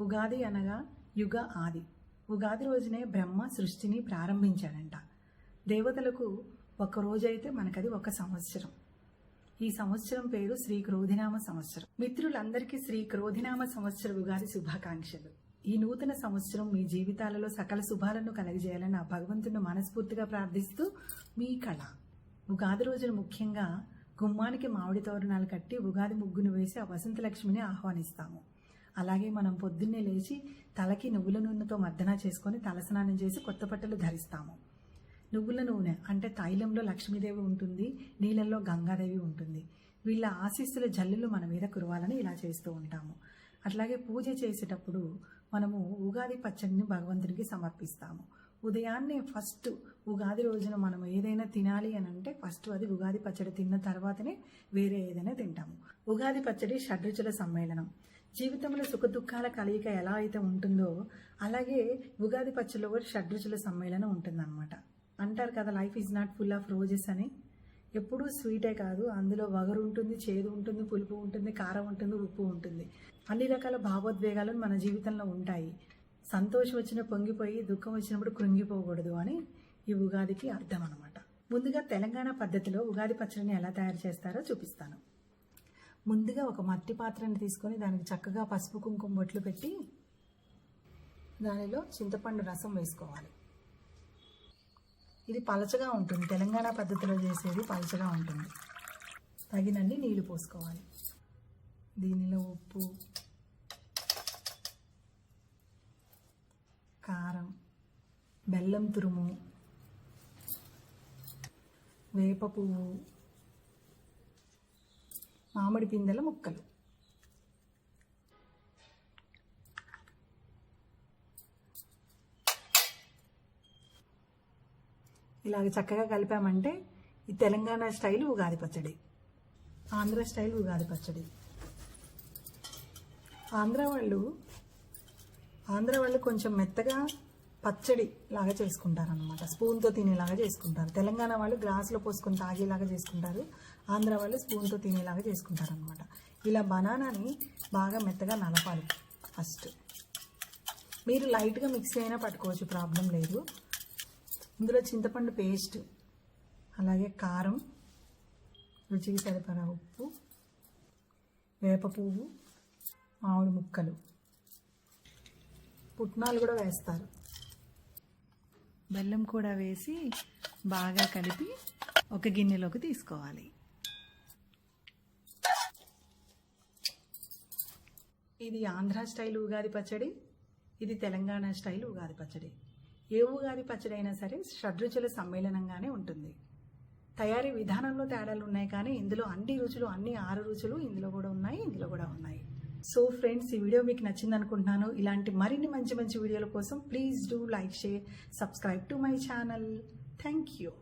ఉగాది అనగా యుగ ఆది. ఉగాది రోజునే బ్రహ్మ సృష్టిని ప్రారంభించాడంట. దేవతలకు ఒక రోజైతే మనకది ఒక సంవత్సరం. ఈ సంవత్సరం పేరు శ్రీ క్రోధినామ సంవత్సరం. మిత్రులందరికీ శ్రీ క్రోధినామ సంవత్సర ఉగాది శుభాకాంక్షలు. ఈ నూతన సంవత్సరం మీ జీవితాలలో సకల శుభాలను కలగజేయాలని ఆ భగవంతుని మనస్ఫూర్తిగా ప్రార్థిస్తూ మీ కళ. ఉగాది రోజున ముఖ్యంగా గుమ్మానికి మామిడి తోరణాలు కట్టి ఉగాది ముగ్గును వేసి ఆ వసంత లక్ష్మిని ఆహ్వానిస్తాము. అలాగే మనం పొద్దున్నే లేచి తలకి నువ్వుల నూనెతో మర్దన చేసుకొని తలస్నానం చేసి కొత్త బట్టలు ధరిస్తాము. నువ్వుల నూనె అంటే తైలంలో లక్ష్మీదేవి ఉంటుంది నీళ్ళల్లో గంగాదేవి ఉంటుంది. వీళ్ళ ఆశీస్సుల జల్లులు మన మీద కురవాలని ఇలా చేస్తూ ఉంటాము. అట్లాగే పూజ చేసేటప్పుడు మనము ఉగాది పచ్చడిని భగవంతునికి సమర్పిస్తాము. ఉదయాన్నే ఫస్ట్ ఉగాది రోజున మనం ఏదైనా తినాలి అని అంటే ఫస్ట్ అది ఉగాది పచ్చడి తిన్న తర్వాతనే వేరే ఏదైనా తింటాము. ఉగాది పచ్చడి షడ్రుచుల సమ్మేళనం. జీవితంలో సుఖ దుఃఖాల కలయిక ఎలా అయితే ఉంటుందో అలాగే ఉగాది పచ్చడిలో కూడా షడ్రుచుల సమ్మేళనం ఉంటుందన్నమాట. అంటారు కదా life is not full of roses అని. ఎప్పుడూ స్వీటే కాదు అందులో వగరు ఉంటుంది చేదు ఉంటుంది పులుపు ఉంటుంది కారం ఉంటుంది ఉప్పు ఉంటుంది. అన్ని రకాల భావోద్వేగాలు మన జీవితంలో ఉంటాయి. సంతోషం వచ్చిన పొంగిపోయి దుఃఖం వచ్చినప్పుడు కృంగిపోకూడదు అని ఈ ఉగాదికి అర్థం అనమాట ముందుగా తెలంగాణ పద్ధతిలో ఉగాది పచ్చడిని ఎలా తయారు చేస్తారో చూపిస్తాను. ముందుగా ఒక మట్టి పాత్రని తీసుకొని దానికి చక్కగా పసుపు కుంకుమ బొట్లు పెట్టి దానిలో చింతపండు రసం వేసుకోవాలి. ఇది పలచగా ఉంటుంది. తెలంగాణ పద్ధతిలో చేసేది పలచగా ఉంటుంది. తగినన్ని నీళ్ళు పోసుకోవాలి. దీనిలో ఉప్పు కారం బెల్లం తురుము వేప పువ్వు మామిడి పిందెల ముక్కలు. ఇలాగ చక్కగా కలిపామంటే ఈ తెలంగాణ స్టైల్ ఉగాది పచ్చడి ఆంధ్ర స్టైల్ ఉగాది పచ్చడి. ఆంధ్ర వాళ్ళు ఆంధ్ర వాళ్ళు కొంచెం మెత్తగా పచ్చడి లాగా చేసుకుంటారు అనమాట స్పూన్తో తినేలాగా చేసుకుంటారు. తెలంగాణ వాళ్ళు గ్లాసులో పోసుకొని తాగేలాగా చేసుకుంటారు. ఆంధ్ర వాళ్ళు స్పూన్తో తినేలాగా చేసుకుంటారు అనమాట ఇలా బనానాని బాగా మెత్తగా నలపాలి ఫస్ట్. మీరు లైట్గా మిక్సీ అయినా పట్టుకోవచ్చు ప్రాబ్లం లేదు. ఇందులో చింతపండు పేస్ట్ అలాగే కారం రుచికి సరిపడా ఉప్పు వేప పువ్వు మామిడి ముక్కలు. పుట్నాలు కూడా వేస్తారు. బెల్లం కూడా వేసి బాగా కలిపి ఒక గిన్నెలోకి తీసుకోవాలి. ఇది ఆంధ్ర స్టైల్ ఉగాది పచ్చడి ఇది తెలంగాణ స్టైల్ ఉగాది పచ్చడి. ఏ ఉగాది పచ్చడి అయినా సరే షడ్రుచుల సమ్మేళనంగానే ఉంటుంది. తయారీ విధానంలో తేడాలు ఉన్నాయి కానీ ఇందులో అన్ని రుచులు అన్ని ఆరు రుచులు ఇందులో కూడా ఉన్నాయి ఇందులో కూడా ఉన్నాయి. సో ఫ్రెండ్స్ ఈ వీడియో మీకు నచ్చింది అనుకుంటున్నాను ఇలాంటి మరిన్ని మంచి మంచి వీడియోల కోసం please do like share subscribe to my channel. Thank you.